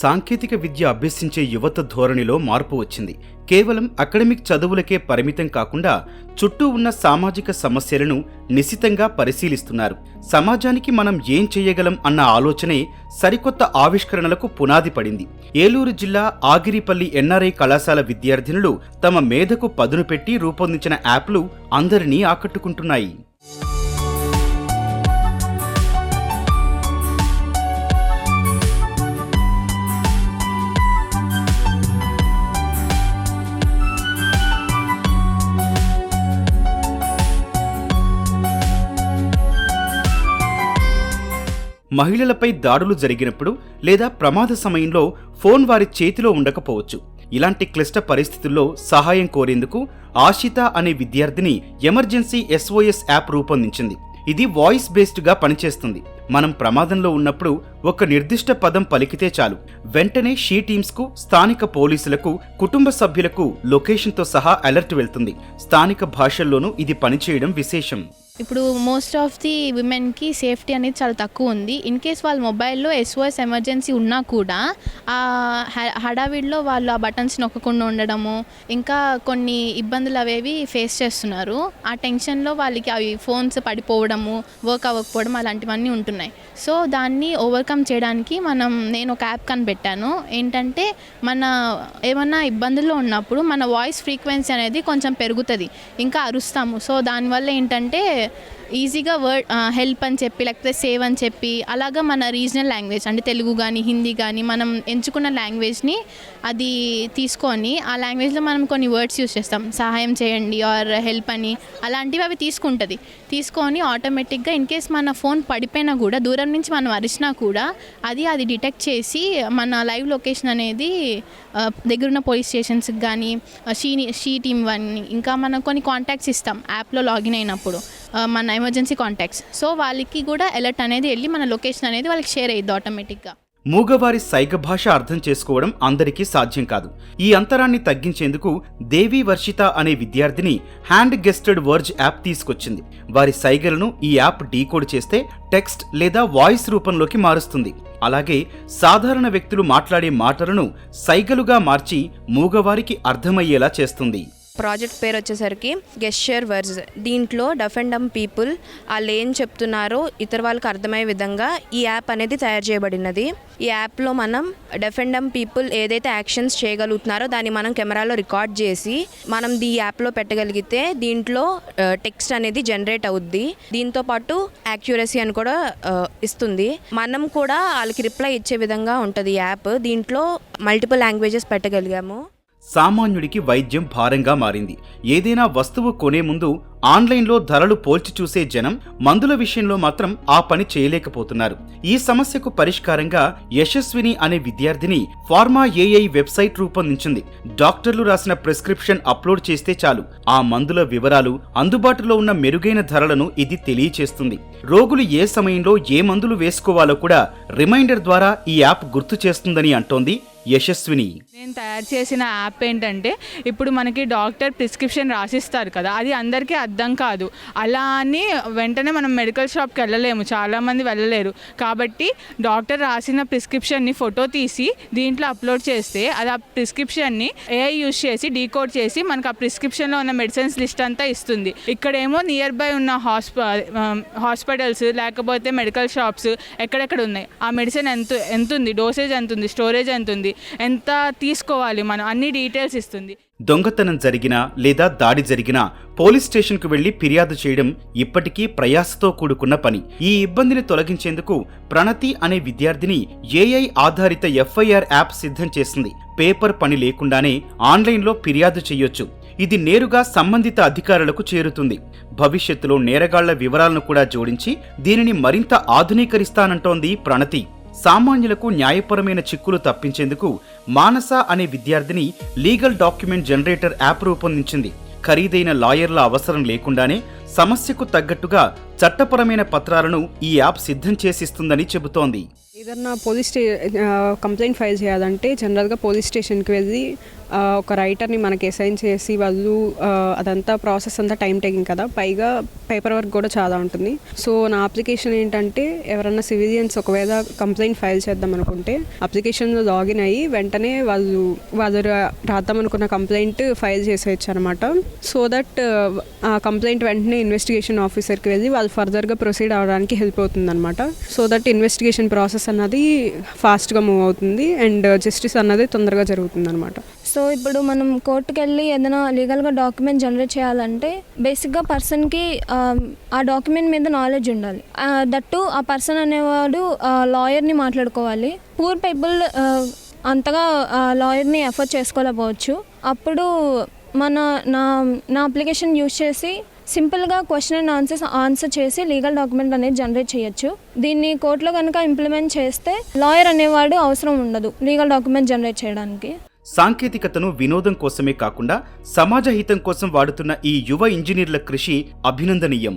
సాంకేతిక విద్య అభ్యసించే యువత ధోరణిలో మార్పు వచ్చింది. కేవలం అకాడమిక్ చదువులకే పరిమితం కాకుండా చుట్టూ ఉన్న సామాజిక సమస్యలను నిశితంగా పరిశీలిస్తున్నారు. సమాజానికి మనం ఏం చేయగలం అన్న ఆలోచనే సరికొత్త ఆవిష్కరణలకు పునాది పడింది. ఏలూరు జిల్లా ఆగిరిపల్లి ఎన్ఆర్ఐ కళాశాల విద్యార్థినులు తమ మేధకు పదును పెట్టి రూపొందించిన యాప్లు అందరినీ ఆకట్టుకుంటున్నాయి. మహిళలపై దాడులు జరిగినప్పుడు లేదా ప్రమాద సమయంలో ఫోన్ వారి చేతిలో ఉండకపోవచ్చు. ఇలాంటి క్లిష్ట పరిస్థితుల్లో సహాయం కోరేందుకు ఆశిత అనే విద్యార్థిని ఎమర్జెన్సీ ఎస్ఓఎస్ యాప్ రూపొందించింది. ఇది వాయిస్ బేస్డ్గా పనిచేస్తుంది. మనం ప్రమాదంలో ఉన్నప్పుడు ఒక నిర్దిష్ట పదం పలికితే చాలు. వెంటనే షీ టీమ్స్కు స్థానిక పోలీసులకు కుటుంబ సభ్యులకు లొకేషన్తో సహా అలర్ట్ వెళ్తుంది. స్థానిక భాషల్లోనూ ఇది పనిచేయడం విశేషం. ఇప్పుడు మోస్ట్ ఆఫ్ ది విమెన్కి సేఫ్టీ అనేది చాలా తక్కువ ఉంది. ఇన్ కేస్ వాళ్ళ మొబైల్లో ఎస్ఓఎస్ ఎమర్జెన్సీ ఉన్నా కూడా ఆ హడావిడిలో వాళ్ళు ఆ బటన్స్ నొక్కకుండా ఉండడము ఇంకా కొన్ని ఇబ్బందులు అవేవి ఫేస్ చేస్తున్నారు. ఆ టెన్షన్లో వాళ్ళకి అవి ఫోన్స్ పడిపోవడము వర్క్ అవ్వకపోవడం అలాంటివన్నీ ఉంటున్నాయి. సో దాన్ని ఓవర్కమ్ చేయడానికి మనం నేను ఒక యాప్ కనిపెట్టాను. ఏంటంటే మన ఏమన్నా ఇబ్బందుల్లో ఉన్నప్పుడు మన వాయిస్ ఫ్రీక్వెన్సీ అనేది కొంచెం పెరుగుతుంది ఇంకా అరుస్తాము. సో దానివల్ల ఏంటంటే ఈజీగా వర్డ్ హెల్ప్ అని చెప్పి లేకపోతే సేవ్ అని చెప్పి అలాగా మన రీజనల్ లాంగ్వేజ్ అంటే తెలుగు కానీ హిందీ కానీ మనం ఎంచుకున్న లాంగ్వేజ్ని అది తీసుకొని ఆ లాంగ్వేజ్లో మనం కొన్ని వర్డ్స్ యూస్ చేస్తాం. సహాయం చేయండి ఆర్ హెల్ప్ అని అలాంటివి అవి తీసుకుంటుంది. తీసుకొని ఆటోమేటిక్గా ఇన్ కేస్ మన ఫోన్ పడిపోయినా కూడా దూరం నుంచి మనం అరిచినా కూడా అది అది డిటెక్ట్ చేసి మన లైవ్ లొకేషన్ అనేది దగ్గరున్న పోలీస్ స్టేషన్స్కి కానీ షీ షీ టీమ్ కానీ ఇంకా మనం కొన్ని కాంటాక్ట్స్ ఇస్తాం యాప్లో లాగిన్ అయినప్పుడు. మన ఎమర్జెన్సీ కాంటాక్ట్స్ సో వాళ్ళకి కూడా అలర్ట్ అనేది వెళ్ళి మన లొకేషన్ అనేది వాళ్ళకి షేర్ అయ్యిద్ది ఆటోమేటిక్గా మూగవారి సైగ భాష అర్థం చేసుకోవడం అందరికీ సాధ్యం కాదు. ఈ అంతరాన్ని తగ్గించేందుకు దేవి వర్షిత అనే విద్యార్థిని హ్యాండ్ గెస్టెడ్ వర్జ్ యాప్ తీసుకొచ్చింది. వారి సైగలను ఈ యాప్ డీకోడ్ చేస్తే టెక్స్ట్ లేదా వాయిస్ రూపంలోకి మారుస్తుంది. అలాగే సాధారణ వ్యక్తులు మాట్లాడే మాటలను సైగలుగా మార్చి మూగవారికి అర్థమయ్యేలా చేస్తుంది. ప్రాజెక్ట్ పేరు వచ్చేసరికి గెస్చర్ వర్జ్. దీంట్లో డఫ్ అండ్ డమ్ పీపుల్ వాళ్ళు ఏం చెప్తున్నారో ఇతర వాళ్ళకి అర్థమయ్యే విధంగా ఈ యాప్ అనేది తయారు చేయబడినది. ఈ యాప్లో మనం డఫ్ అండ్ డమ్ పీపుల్ ఏదైతే యాక్షన్స్ చేయగలుగుతున్నారో దాన్ని మనం కెమెరాలో రికార్డ్ చేసి మనం ఈ యాప్లో పెట్టగలిగితే దీంట్లో టెక్స్ట్ అనేది జనరేట్ అవుద్ది. దీంతో పాటు యాక్యురసీ అని కూడా ఇస్తుంది. మనం కూడా వాళ్ళకి రిప్లై ఇచ్చే విధంగా ఉంటుంది ఈ యాప్. దీంట్లో మల్టిపుల్ లాంగ్వేజెస్ పెట్టగలిగాము. సామాన్యుడికి వైద్యం భారంగా మారింది. ఏదైనా వస్తువు కొనే ముందు ఆన్లైన్లో ధరలు పోల్చి చూసే జనం మందుల విషయంలో మాత్రం ఆ పని చేయలేకపోతున్నారు. ఈ సమస్యకు పరిష్కారంగా యశస్విని అనే విద్యార్థిని ఫార్మా ఏఐ వెబ్సైట్ రూపొందించింది. డాక్టర్లు రాసిన ప్రిస్క్రిప్షన్ అప్లోడ్ చేస్తే చాలు. ఆ మందుల వివరాలు అందుబాటులో ఉన్న మెరుగైన ధరలను ఇది తెలియచేస్తుంది. రోగులు ఏ సమయంలో ఏ మందులు వేసుకోవాలో కూడా రిమైండర్ ద్వారా ఈ యాప్ గుర్తు చేస్తుందని అంటోంది. యశస్విని. నేను తయారు చేసిన యాప్ ఏంటంటే ఇప్పుడు మనకి డాక్టర్ ప్రిస్క్రిప్షన్ రాసిస్తారు కదా అది అందరికీ అర్థం కాదు. అలా అని వెంటనే మనం మెడికల్ షాప్కి వెళ్ళలేము చాలామంది వెళ్ళలేరు. కాబట్టి డాక్టర్ రాసిన ప్రిస్క్రిప్షన్ని ఫోటో తీసి దీంట్లో అప్లోడ్ చేస్తే అది ఆ ప్రిస్క్రిప్షన్ని ఏఐ యూస్ చేసి డీకోడ్ చేసి మనకు ఆ ప్రిస్క్రిప్షన్లో ఉన్న మెడిసిన్స్ లిస్ట్ అంతా ఇస్తుంది. ఇక్కడేమో నియర్ బై ఉన్న హాస్ప హాస్పిటల్స్ లేకపోతే మెడికల్ షాప్స్ ఎక్కడెక్కడ ఉన్నాయి? ఆ మెడిసిన్ ఎంత ఎంత ఉంది డోసేజ్ ఎంత ఉంది స్టోరేజ్ ఎంత ఉంది ఎంత తీసుకోవాలి మనం? అన్ని డీటెయిల్స్ ఇస్తుంది. దొంగతనం జరిగినా లేదా దాడి జరిగినా పోలీస్ స్టేషన్కు వెళ్ళి ఫిర్యాదు చేయడం ఇప్పటికీ ప్రయాసతో కూడుకున్న పని. ఈ ఇబ్బందిని తొలగించేందుకు ప్రణతి అనే విద్యార్థిని ఏఐ ఆధారిత ఎఫ్ఐఆర్ యాప్ సిద్ధం చేసింది. పేపర్ పని లేకుండానే ఆన్లైన్లో ఫిర్యాదు చేయొచ్చు. ఇది నేరుగా సంబంధిత అధికారులకు చేరుతుంది. భవిష్యత్తులో నేరగాళ్ళ వివరాలను కూడా జోడించి దీనిని మరింత ఆధునీకరిస్తానంటోంది ప్రణతి. సామాన్యులకు న్యాయపరమైన చిక్కులు తప్పించేందుకు మానస అనే విద్యార్థిని లీగల్ డాక్యుమెంట్ జనరేటర్ యాప్ రూపొందించింది. ఖరీదైన లాయర్ల అవసరం లేకుండానే సమస్యకు తగ్గట్టుగా చట్టపరమైన పత్రాలను ఈ యాప్ సిద్ధం చేసిస్తుందని చెబుతోంది. ఏదన్నా పోలీస్ స్టే కంప్లైంట్ ఫైల్ చేయాలంటే జనరల్గా పోలీస్ స్టేషన్కి వెళ్ళి ఒక రైటర్ని మనకి అసైన్ చేసి వాళ్ళు అదంతా ప్రాసెస్ అంతా టైం టేకింగ్ కదా. పైగా పేపర్ వర్క్ కూడా చాలా ఉంటుంది. సో నా అప్లికేషన్ ఏంటంటే ఎవరన్నా సివిలియన్స్ ఒకవేళ కంప్లైంట్ ఫైల్ చేద్దాం అనుకుంటే అప్లికేషన్లో లాగిన్ అయ్యి వెంటనే వాళ్ళు వాళ్ళు రా- రాద్దాం అనుకున్న కంప్లైంట్ ఫైల్ చేసేయచ్చు అనమాట సో దట్ ఆ కంప్లైంట్ వెంటనే ఇన్వెస్టిగేషన్ ఆఫీసర్కి వెళ్ళి వాళ్ళు ఫర్దర్గా ప్రొసీడ్ అవడానికి హెల్ప్ అవుతుంది అనమాట సో దట్ ఇన్వెస్టిగేషన్ ప్రాసెస్ అన్నది ఫాస్ట్గా మూవ్ అవుతుంది అండ్ జస్టిస్ అన్నది తొందరగా జరుగుతుంది అనమాట సో ఇప్పుడు మనం కోర్టుకు వెళ్ళి ఏదైనా లీగల్గా డాక్యుమెంట్ జనరేట్ చేయాలంటే బేసిక్గా పర్సన్కి ఆ డాక్యుమెంట్ మీద నాలెడ్జ్ ఉండాలి. దట్టు ఆ పర్సన్ అనేవాడు లాయర్ని మాట్లాడుకోవాలి. పూర్ పీపుల్ అంతగా లాయర్ని ఎఫర్ట్ చేసుకోలేకపోవచ్చు. అప్పుడు మన నా నా అప్లికేషన్ యూజ్ చేసి సింపుల్గా క్వశ్చన్ అండ్ ఆన్సర్స్ ఆన్సర్ చేసి లీగల్ డాక్యుమెంట్ అనేది జనరేట్ చేయొచ్చు. దీన్ని కోర్టులో కనుక ఇంప్లిమెంట్ చేస్తే లాయర్ అనేవాడు అవసరం ఉండదు లీగల్ డాక్యుమెంట్ జనరేట్ చేయడానికి. సాంకేతికతను వినోదం కోసమే కాకుండా సమాజ హితం కోసం వాడుతున్న ఈ యువ ఇంజనీర్ల కృషి అభినందనీయం.